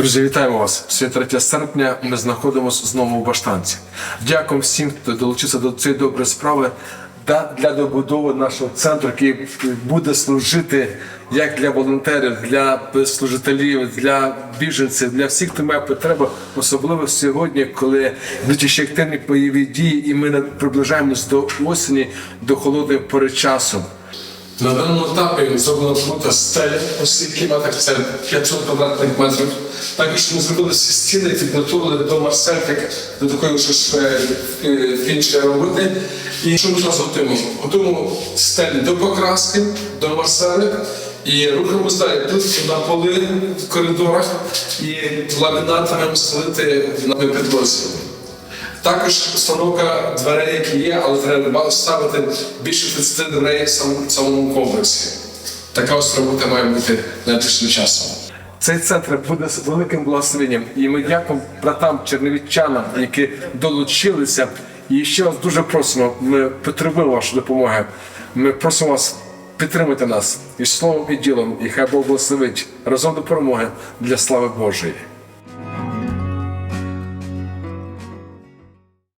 Друзі, вітаємо вас. Сьогодні 3 серпня ми знаходимося знову у Баштанці. Дякуємо всім, хто долучився до цієї доброї справи та для добудови нашого центру, який буде служити як для волонтерів, для служителів, для біженців, для всіх, хто має потребу, особливо сьогодні, коли йдуть ще активні бойові дії, і ми приближаємось до осені, до холодної пори часу. На даному етапі зроблено крута стеля, в кімнатах це 500 квадратних метрів. Також ми зробили всі стіни підготували до марсельки, до такої ж е, е, роботи. І що ми зараз готуємо? Готуємо стелі до покраски, до марселек. І рухаємось далі. Тут на поли в коридорах і ламінат маємо стелити на підлозі. Також установка дверей, які є, але треба ставити більше 30 дверей в самому, комплексі. Така робота має бути найближчим часом. Цей центр буде з великим благословенням. І ми дякуємо братам чернівічанам, які долучилися. І ще вас дуже просимо, ми потребуємо вашої допомоги. Ми просимо вас підтримати нас і словом, і ділом, і хай Бог благословить разом до перемоги для слави Божої.